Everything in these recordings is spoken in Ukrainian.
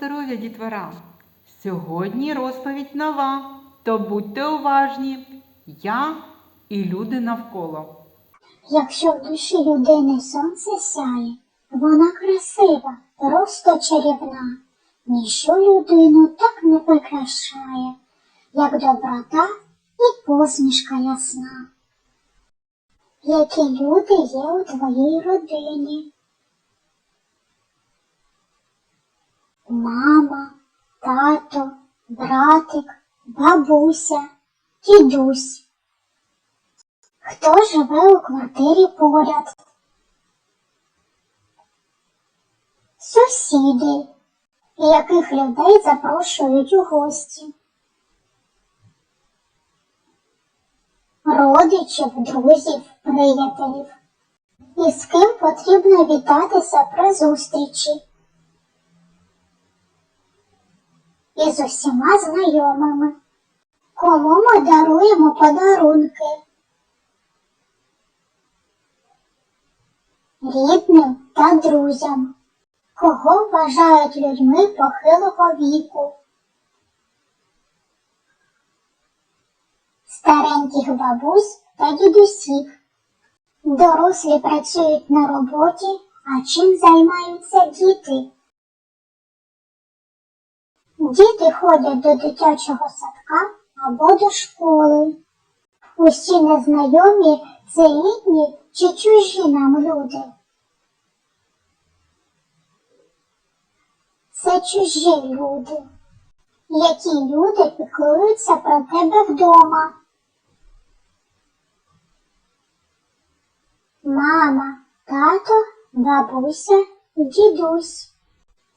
Здоров'я, дітвора! Сьогодні розповідь нова, то будьте уважні. Я і люди навколо. Якщо в душі людини сонце сяє, вона красива, просто чарівна. Ніщо людину так не прикрашає, як доброта і посмішка ясна. Які люди є у твоїй родині? Мама, тато, братик, бабуся, дідусь. Хто живе у квартирі поряд? Сусіди, яких людей запрошують у гості. Родичів, друзів, приятелів. І з ким потрібно вітатися при зустрічі. І з усіма знайомими. Кому ми даруємо подарунки? рідним та друзям, кого вважають людьми похилого віку, стареньких бабусь та дідусів. Дорослі працюють на роботі, а чим займаються діти? Діти ходять до дитячого садка або до школи. Усі незнайомі це рідні чи чужі нам люди. Це чужі люди. Які люди піклуються про тебе вдома? Мама, тато, бабуся, дідусь.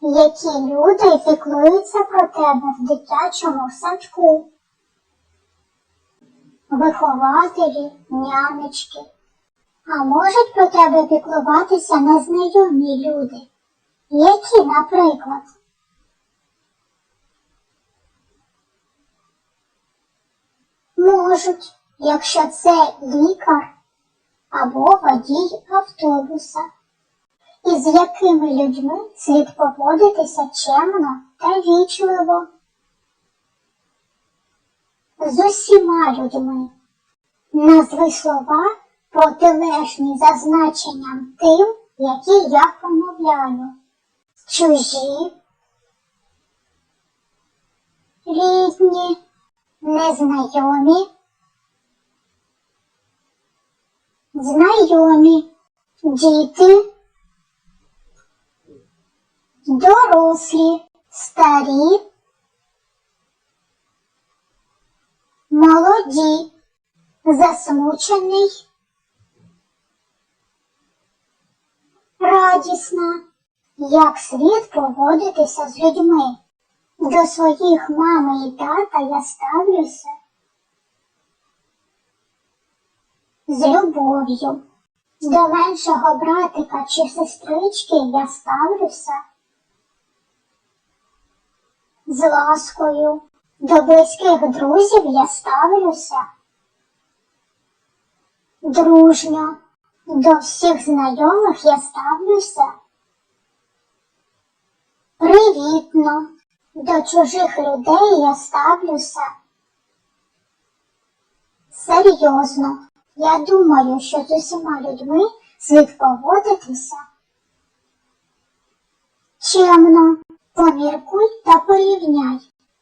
Які люди піклуються про тебе в дитячому садку? Вихователі, нянечки. А можуть про тебе піклуватися незнайомі люди? Які, наприклад? Можуть, якщо це лікар або водій автобуса. І з якими людьми слід поводитися чемно та вічливо? З усіма людьми. Назви слова протилежні за значенням тим, які я промовляю. Чужі, рідні, незнайомі, знайомі, діти, дорослі, старі, молоді, засмучений, радісна, як слід поводитися з людьми. До своїх мами і тата я ставлюся. З любов'ю. До меншого братика чи сестрички я ставлюся з ласкою. До близьких друзів я ставлюся дружньо. До всіх знайомих я ставлюся привітно. До чужих людей я ставлюся серйозно. Я думаю, що з усіма людьми слід поводитися чемно. Поміркуй та порівняй.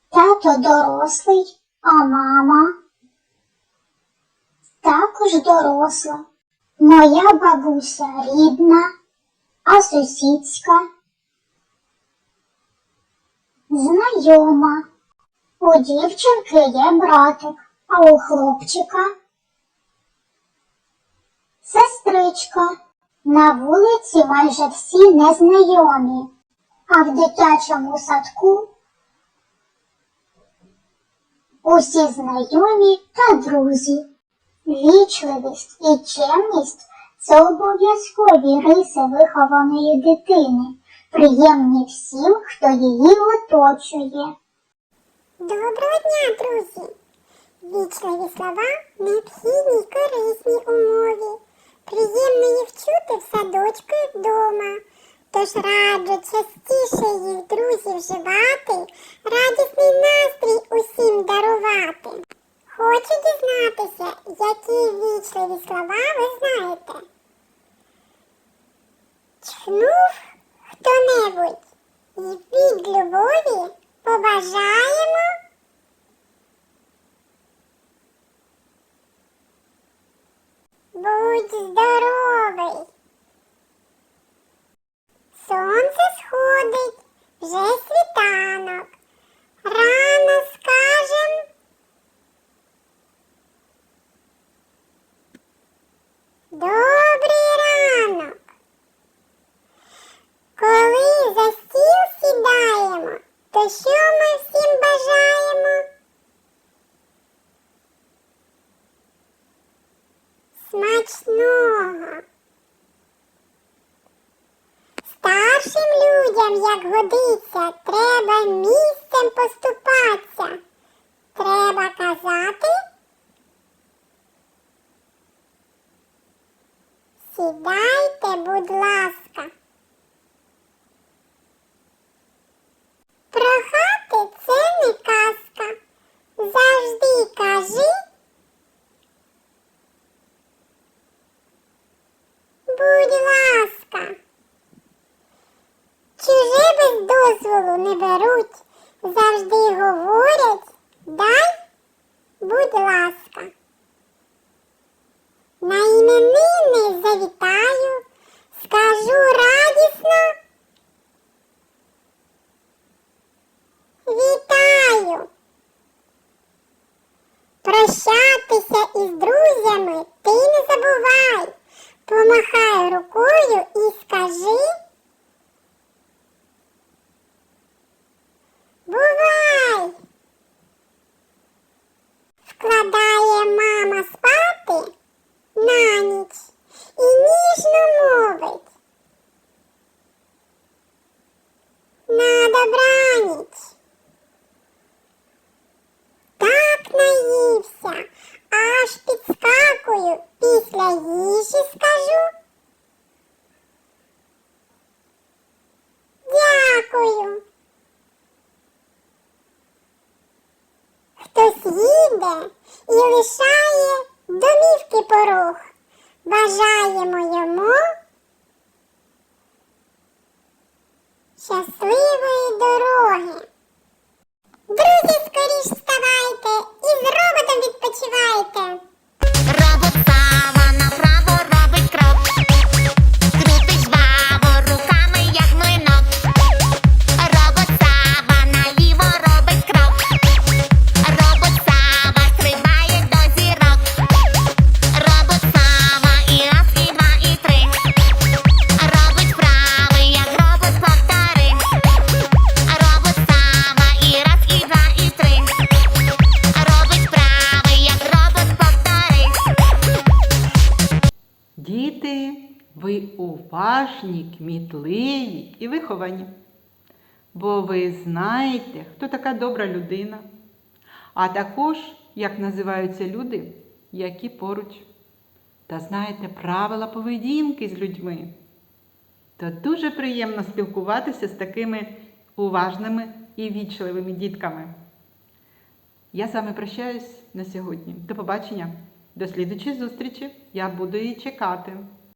Тато дорослий, а мама також доросла. Моя бабуся рідна, а сусідська знайома. У дівчинки є братик, а у хлопчика сестричка. На вулиці майже всі незнайомі, а в дитячому садку усі знайомі та друзі. Вічливість і чемність це обов'язкові риси вихованої дитини, приємні всім, хто її оточує. Доброго дня, друзі! Вічливі слова необхідні корисні у мові. Приємно їх чути в садочку і вдома. Тож раджу частіше їх друзі вживати, радісний настрій усім дарувати. Хочу дізнатися, які вічливі слова людям, як годиться, треба місцем поступатися. Треба казати. Сідайте, будь ласка. Прохати це не казка. Завжди кажи. Будь ласка. Чуже без дозволу не беруть. Завжди говорять дай, будь ласка. На іменини завітаю, скажу радісно. Вітаю! Прощатися із друзями ти не забувай. Помахай рукою і скажи. Бувай! Складає мама спати їде і лишає домівки порог. Бажаємо йому щасливої дороги. Друзі, скоріш вставайте і з роботом відпочивайте. Ви уважні, кмітливі і виховані. Бо ви знаєте, хто така добра людина, а також, як називаються люди, які поруч. Та знаєте правила поведінки з людьми. То дуже приємно спілкуватися з такими уважними і вічливими дітками. Я з вами прощаюсь на сьогодні. До побачення. До слідучої зустрічі. Я буду її чекати.